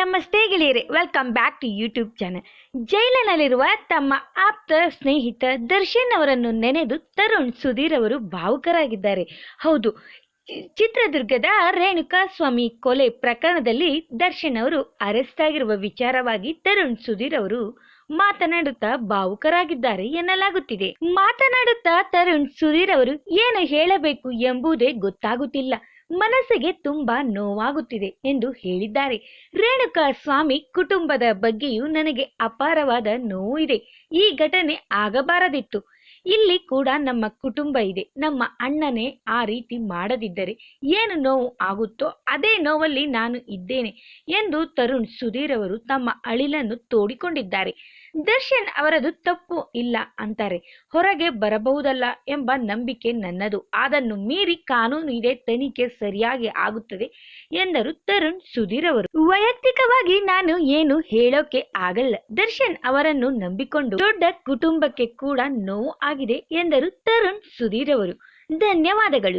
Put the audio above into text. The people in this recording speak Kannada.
ನಮಸ್ತೆ ಗೆಳೆಯರೆ welcome back to YouTube channel ಜೈಲಿನಲ್ಲಿರುವ ತಮ್ಮ ಆಪ್ತ ಸ್ನೇಹಿತ ದರ್ಶನ್ ಅವರನ್ನು ನೆನೆದು ತರುಣ್ ಸುಧೀರ್ ಅವರು ಭಾವುಕರಾಗಿದ್ದಾರೆ. ಹೌದು ಚಿತ್ರದುರ್ಗದ ರೇಣುಕಾ ಸ್ವಾಮಿ ಕೊಲೆ ಪ್ರಕರಣದಲ್ಲಿ ದರ್ಶನ್ ಅವರು ಅರೆಸ್ಟ್ ಆಗಿರುವ ವಿಚಾರವಾಗಿ ತರುಣ್ ಸುಧೀರ್ ಅವರು ಮಾತನಾಡುತ್ತಾ ಭಾವುಕರಾಗಿದ್ದಾರೆ ಎನ್ನಲಾಗುತ್ತಿದೆ. ಮಾತನಾಡುತ್ತಾ ತರುಣ್ ಸುಧೀರ್ ಅವರು ಏನು ಹೇಳಬೇಕು ಎಂಬುದೇ ಗೊತ್ತಾಗುತ್ತಿಲ್ಲ. ಮನಸ್ಸಿಗೆ ತುಂಬಾ ನೋವಾಗುತ್ತಿದೆ ಎಂದು ಹೇಳಿದ್ದಾರೆ. ರೇಣುಕಾ ಸ್ವಾಮಿ ಕುಟುಂಬದ ಬಗ್ಗೆಯೂ ನನಗೆ ಅಪಾರವಾದ ನೋವು ಇದೆ ಈ ಘಟನೆ ಆಗಬಾರದಿತ್ತು. ಇಲ್ಲಿ ಕೂಡ ನಮ್ಮ ಕುಟುಂಬ ಇದೆ. ನಮ್ಮ ಅಣ್ಣನೇ ಆ ರೀತಿ ಮಾಡದಿದ್ದರೆ ಏನು ನೋವು ಆಗುತ್ತೋ ಅದೇ ನೋವಲ್ಲಿ ನಾನು ಇದ್ದೇನೆ ಎಂದು ತರುಣ್ ಸುಧೀರ್ ಅವರು ತಮ್ಮ ಅಳಿಲನ್ನು ತೋಡಿಕೊಂಡಿದ್ದಾರೆ. ದರ್ಶನ್ ಅವರದು ತಪ್ಪು ಇಲ್ಲ ಅಂತಾರೆ. ಹೊರಗೆ ಬರಬಹುದಲ್ಲ ಎಂಬ ನಂಬಿಕೆ ನನ್ನದು. ಅದನ್ನು ಮೀರಿ ಕಾನೂನು ಇದೆ, ತನಿಖೆ ಸರಿಯಾಗಿ ಆಗುತ್ತದೆ ಎಂದರು ತರುಣ್ ಸುಧೀರ್ ಅವರು. ವೈಯಕ್ತಿಕವಾಗಿ ನಾನು ಏನು ಹೇಳೋಕೆ ಆಗಲ್ಲ. ದರ್ಶನ್ ಅವರನ್ನು ನಂಬಿಕೊಂಡು ದೊಡ್ಡ ಕುಟುಂಬಕ್ಕೆ ಕೂಡ ನೋವು ಆಗಿದೆ ಎಂದರು ತರುಣ್ ಸುಧೀರ್ ಅವರು. ಧನ್ಯವಾದಗಳು.